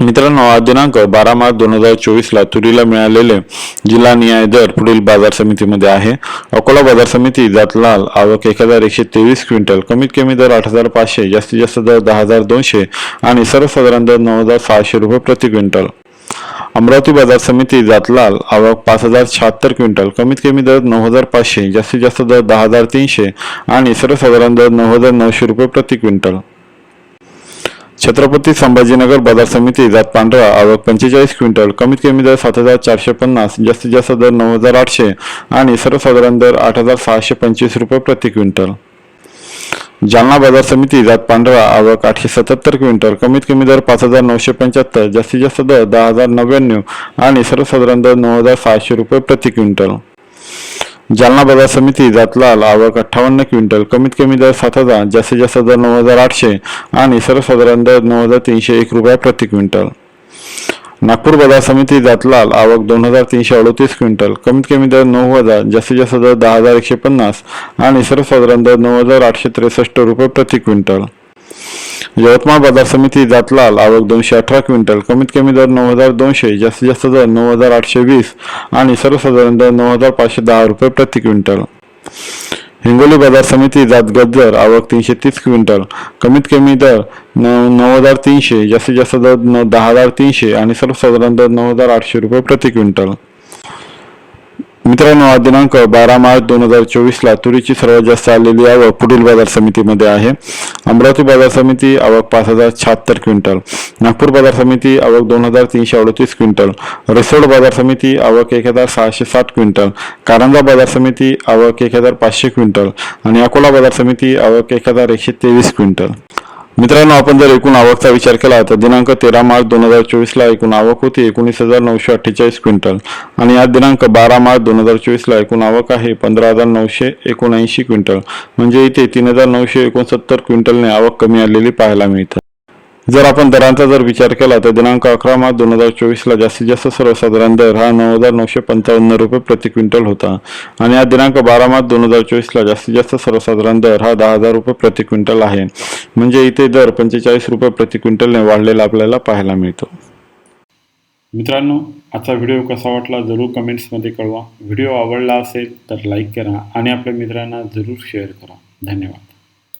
मित्रांनो आज दिनांक बारा मार्च दोन हजार चोवीसला तुरीला मिळालेले जिल्हा न्याय दर पुढील बाजार समितीमध्ये आहे. अकोला बाजार समिती जातलाल आवक एक हजार एकशे तेवीस क्विंटल कमीत कमी दर आठ हजार पाचशे जास्तीत जास्त दर दहा हजार दोनशे आणि सर्वसाधारण दर नऊ हजार सहाशे रुपये प्रति क्विंटल. अमरावती बाजार समिती जातलाल आवक पाच हजार शहात्तर क्विंटल कमीत कमी दर नऊ हजार पाचशे जास्तीत जास्त दर दहा हजार तीनशे आणि सर्वसाधारण दर नऊ हजार नऊशे रुपये प्रति क्विंटल. छत्रपती संभाजीनगर बाजार समिती जात पांढरा आवक पंचेचाळीस क्विंटल कमीत कमी दर सात हजार चारशे पन्नास जास्तीत जास्त दर नऊ हजार आठशे आणि सर्वसाधारण दर आठ हजार सहाशे पंचवीस रुपये प्रति क्विंटल. जालना बाजार समिती जात पांढरा आवक आठशे सत्याहत्तर क्विंटल कमीत कमी दर पाच हजार नऊशे पंच्याहत्तर जास्तीत जास्त दर दहा हजार नव्याण्णव आणि सर्वसाधारण दर नऊ हजार सहाशे रुपये प्रति क्विंटल. जालना बाजार समिती जातलाल आवक अठ्ठावन्न क्विंटल कमीत कमी दर सात हजार जास्तीत जास्त दर नऊ हजार आठशे आणि सर्वसाधारण दर नऊ हजार तीनशे एक रुपया प्रति क्विंटल. नागपूर बाजार समिती जातलाल आवक दोन हजार तीनशे अडतीस क्विंटल कमीत कमी दर नऊ हजार जास्तीत जास्त दर दहा हजार एकशे पन्नास आणि सर्वसाधारण दर नऊ हजार आठशे त्रेसष्ट रुपये प्रति क्विंटल. यवतमाळ बाजार समिती जातलाल आवक दोनशे अठरा क्विंटल कमीत कमी दर नऊ हजार दोनशे जास्तीत जास्त दर नऊ हजार आठशे वीस आणि सर्वसाधारण दर नऊ हजार पाचशे दहा रुपये प्रति क्विंटल. हिंगोली बाजार समिती जात गज्जर आवक तीनशे तीस क्विंटल कमीत कमी दर नऊ नऊ हजार तीनशे जास्तीत जास्त दर नऊ दहा हजार तीनशे आणि सर्वसाधारण दर नऊ हजार आठशे रुपये प्रति क्विंटल. मित्रांनो आज दिनांक बारा मार्च दोन हजार चोवीसला तुरीची सर्वात जास्त आलेली आवक पुढील बाजार समितीमध्ये आहे. अमरावती बाजार समिती आवक पाच हजार शहात्तर क्विंटल. नागपूर बाजार समिती आवक दोन हजार तीनशे अडतीस क्विंटल. रिसोड बाजार समिती आवक एक हजार सहाशे साठ क्विंटल. कारंजा बाजार समिती आवक एक हजार पाचशे क्विंटल. आणि अकोला बाजार समिती आवक एक हजार एकशे तेवीस क्विंटल. मित्रांनो आपण जर एकूण आवकचा विचार केला तर दिनांक तेरा मार्च दोन हजार चोवीसला एकूण आवक होती एकोणीस हजार नऊशे अठ्ठेचाळीस क्विंटल. आणि आज दिनांक बारा मार्च दोन हजार चोवीसला एकूण आवक आहे पंधरा हजार नऊशे एकोणऐंशी क्विंटल. म्हणजे इथे तीन हजार नऊशे एकोणसत्तर क्विंटलने आवक कमी आलेली पाहायला मिळते. जर आपण दरांचा जर विचार केला तर दिनांक अकरा मार्च दोन हजार चोवीसला जास्तीत जास्त सर्वसाधारण दर हा नऊ हजार नऊशे पंचावन्न रुपये प्रति क्विंटल होता. आणि हा दिनांक बारा मार्च दोन हजार चोवीसला जास्तीत जास्त सर्वसाधारण दर हा दहा हजार रुपये प्रति क्विंटल आहे. म्हणजे इथे दर पंचेचाळीस रुपये प्रति क्विंटलने वाढलेला आपल्याला पाहायला मिळतो. मित्रांनो आजचा व्हिडिओ कसा वाटला जरूर कमेंट्समध्ये कळवा. व्हिडिओ आवडला असेल तर लाईक करा आणि आपल्या मित्रांना जरूर शेअर करा. धन्यवाद.